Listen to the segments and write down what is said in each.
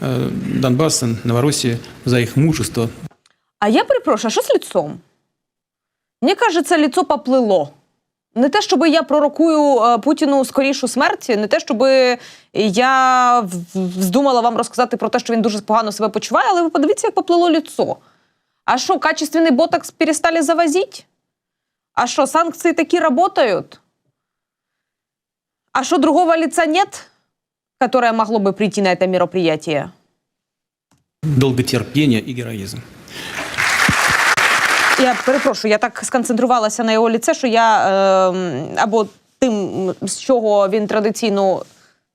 э, Донбасса, Новороссии за их мужество, А я перепрошую, а що з лицом? Мені кажеться, лицо поплило. Не те, щоб я пророкую е, Путіну скорішу смерть, не те, щоб я вздумала вам розказати про те, що він дуже погано себе почуває, але ви подивіться, як поплило лицо. А що, качественний ботокс перестали завозити? А що, санкції такі работают? А что, другого лица нет, которое могло бы прийти на это мероприятие? долготерпение и героизм. Я перепрошую, я так сконцентрувалася на його ліце, що я е, або тим, з чого він традиційно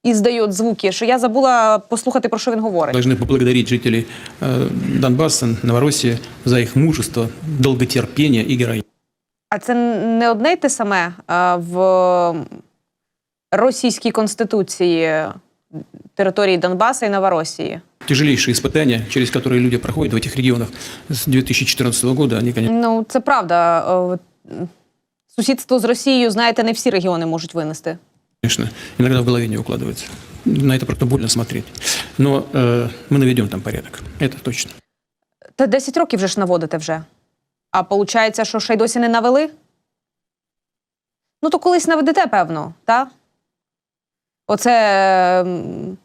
і здає звуки, що я забула послухати, про що він говорить. Должны поблагодарить жителей э, Донбасса, Новороссии за их мужество, долготерпение и героизм. А це не одне й те саме е, в російській конституції території Донбасу і Новоросії. Тяжелейшие испытания, через которые люди проходят в этих регионах с 2014 года, они, конечно, Ну, це правда. Е, Сусідство з Росією, знаєте, не всі регіони можуть винести. иногда в голове не укладываются. На это просто больно смотреть. Но э, мы наведем там порядок, это точно. Та 10 років вже ж наводите вже. А виходить, що ще й досі не навели? Ну, то колись наведете, певно, так? Оце м,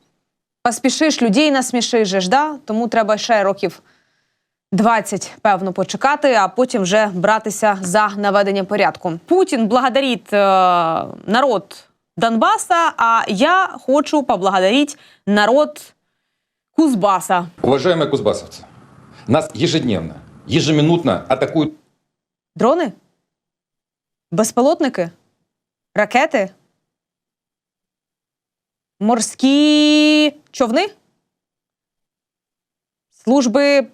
поспішиш, людей насмішиш, же ж, да? тому треба ще років 20, певно, почекати, а потім вже братися за наведення порядку. Путін благодарить е, народ Донбаса, а я хочу поблагодарить народ Кузбаса. Уважаемые кузбассовцы, нас ежедневно, ежеминутно атакуют Дрони? Безпілотники? Ракети? Морські човни? Служби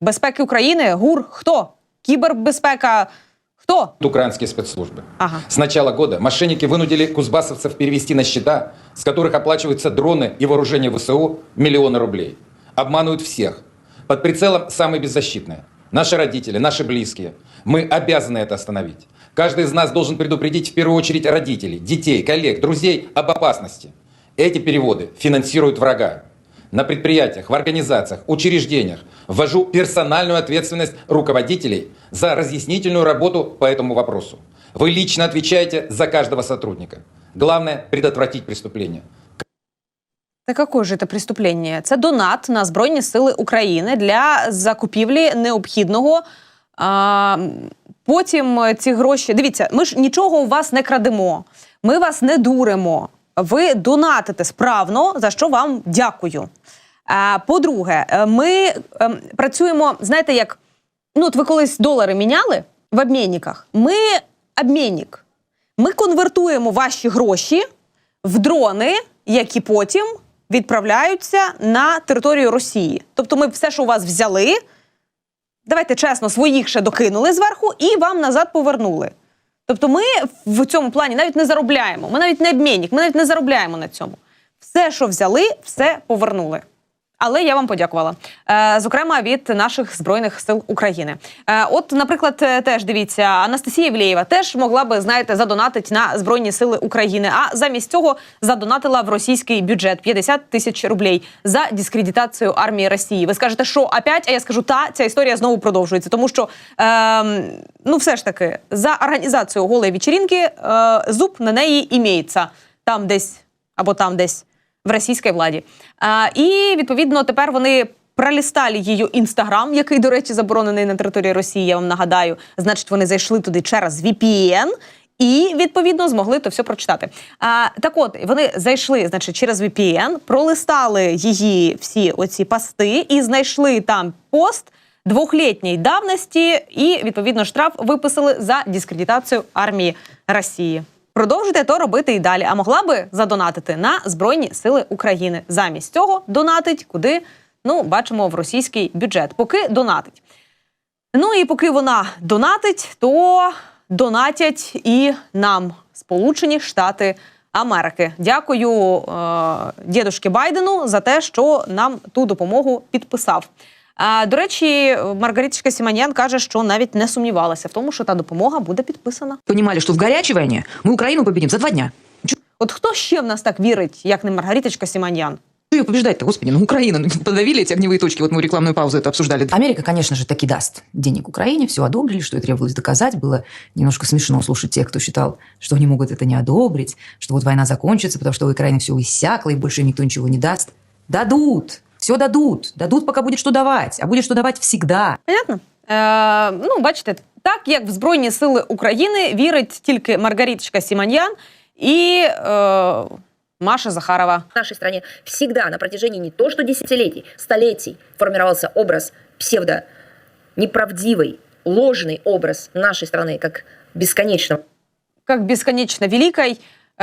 безпеки України? ГУР? Хто? Кібербезпека? Хто? украинские спецслужбы. Ага. С начала года мошенники вынудили кузбассовцев перевести на счета, с которых оплачиваются дроны и вооружение ВСУ, миллионы рублей. Обманывают всех. Под прицелом самые беззащитные. Наши родители, наши близкие. Мы обязаны это остановить. Каждый из нас должен предупредить в первую очередь родителей, детей, коллег, друзей об опасности. Эти переводы финансируют врага. На предприятиях, в организациях, учреждениях ввожу персональную ответственность руководителей за разъяснительную работу по этому вопросу. Вы лично отвечаете за каждого сотрудника. Главное – предотвратить преступление. Та какое ж це преступлення? Це донат на Збройні Сили України для закупівлі необхідного. А, потім ці гроші. Дивіться, ми ж нічого у вас не крадемо, ми вас не дуримо. Ви донатите справно, за що вам дякую. По-друге, е, ми ем, працюємо, знаєте, як ну, от ви колись долари міняли в обмінниках. Ми обмінник. Ми конвертуємо ваші гроші в дрони, які потім відправляються на територію Росії. Тобто, ми все, що у вас взяли, давайте чесно, своїх ще докинули зверху і вам назад повернули. Тобто, ми в цьому плані навіть не заробляємо. Ми навіть не обмінник, ми навіть не заробляємо на цьому. Все, що взяли, все повернули. Але я вам подякувала. Е, зокрема, від наших збройних сил України. Е, от, наприклад, е, теж дивіться, Анастасія Євлєєва теж могла би, знаєте, задонатити на Збройні Сили України. А замість цього задонатила в російський бюджет 50 тисяч рублей за дискредитацію армії Росії. Ви скажете, що опять? А я скажу, та ця історія знову продовжується, тому що е, ну, все ж таки, за організацію голої вечірінки е, зуб на неї імеється там десь або там десь в російській владі. І відповідно тепер вони пролістали її інстаграм, який, до речі, заборонений на території Росії. Я вам нагадаю. Значить, вони зайшли туди через VPN і відповідно змогли то все прочитати. А, так от вони зайшли, значить, через VPN, пролистали її всі оці пости і знайшли там пост. Двохлітньої давності і відповідно штраф виписали за дискредитацію армії Росії. Продовжуйте то робити і далі. А могла би задонатити на Збройні Сили України. Замість цього донатить куди, ну, бачимо, в російський бюджет. Поки донатить. Ну і поки вона донатить, то донатять і нам Сполучені Штати Америки. Дякую е, дідушки Байдену за те, що нам ту допомогу підписав. А, до речі, Маргариточка Сіманян каже, що навіть не сумнівалася в тому, що та допомога буде підписана. понимали, что в горячей войне мы Украину победим за два дня. От хто ще в нас так вірить, як не Маргариточка Сіманян? ее побеждать-то, господи, ну Украина, ну, подавили эти огневые точки, вот мы рекламную паузу это обсуждали. Америка, конечно же, таки даст денег Украине, все одобрили, что и требовалось доказать. Было немножко смешно слушать тех, кто считал, что они могут это не одобрить, что вот война закончится, потому что у Украины все иссякло, и больше им никто ничего не даст. Дадут, все дадут, дадут, пока будет что давать, а будет что давать всегда. Понятно? Е, ну, бачите, так як в Збройні Сили України вірить тільки Маргариточка Сіманьян і е, Маша Захарова. В нашей стране всегда на протяжении не то что десятилетий, столетий формировался образ псевдо неправдивый, ложный образ нашей страны как бесконечного как бесконечно великой, э,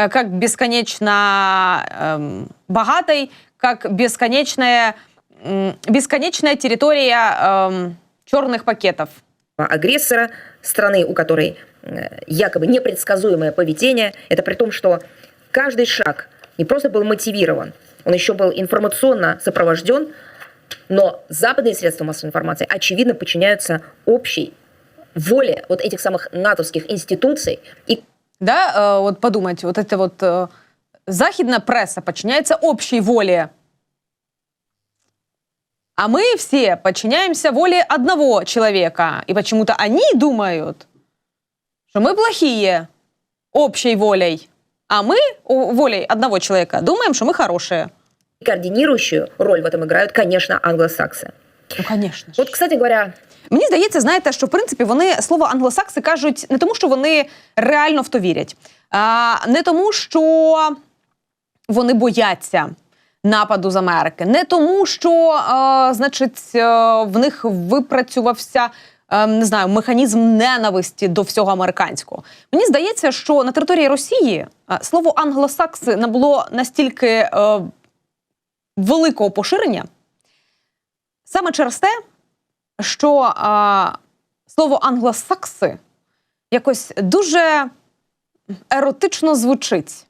как бесконечно эм, богатой, как бесконечная, м, бесконечная территория эм, черных пакетов. агрессора, страны, у которой э, якобы непредсказуемое поведение. Это при том, что каждый шаг не просто был мотивирован, он еще был информационно сопровожден, но западные средства массовой информации очевидно подчиняются общей воле вот этих самых натовских институций и Да, э, вот подумайте, вот это вот э, західная пресса подчиняется общей воле. А мы все подчиняемся воле одного человека. И почему-то они думают, что мы плохие общей волей. А мы волей одного человека думаем, что мы хорошие. координирующую роль в этом играют, конечно, англосаксы. Ну, конечно. Вот, кстати говоря, Мені здається, знаєте, що в принципі вони слово англосакси кажуть не тому, що вони реально в то вірять, а не тому, що вони бояться нападу з Америки, не тому, що, значить, е, в них випрацювався. е, Не знаю, механізм ненависті до всього американського. Мені здається, що на території Росії е, слово англосакси набуло настільки е, великого поширення саме через те, що а, слово англосакси якось дуже еротично звучить.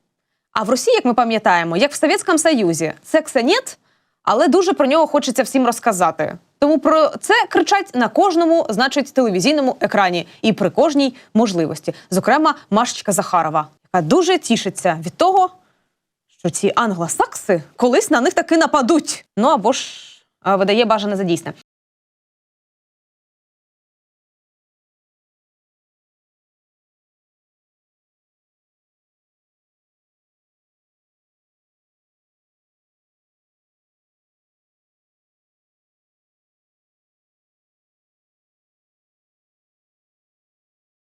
А в Росії, як ми пам'ятаємо, як в Совєтському Союзі, секса нет, але дуже про нього хочеться всім розказати. Тому про це кричать на кожному, значить, телевізійному екрані і при кожній можливості. Зокрема, Машечка Захарова, яка дуже тішиться від того, що ці англосакси колись на них таки нападуть. Ну або ж видає бажане за дійсне.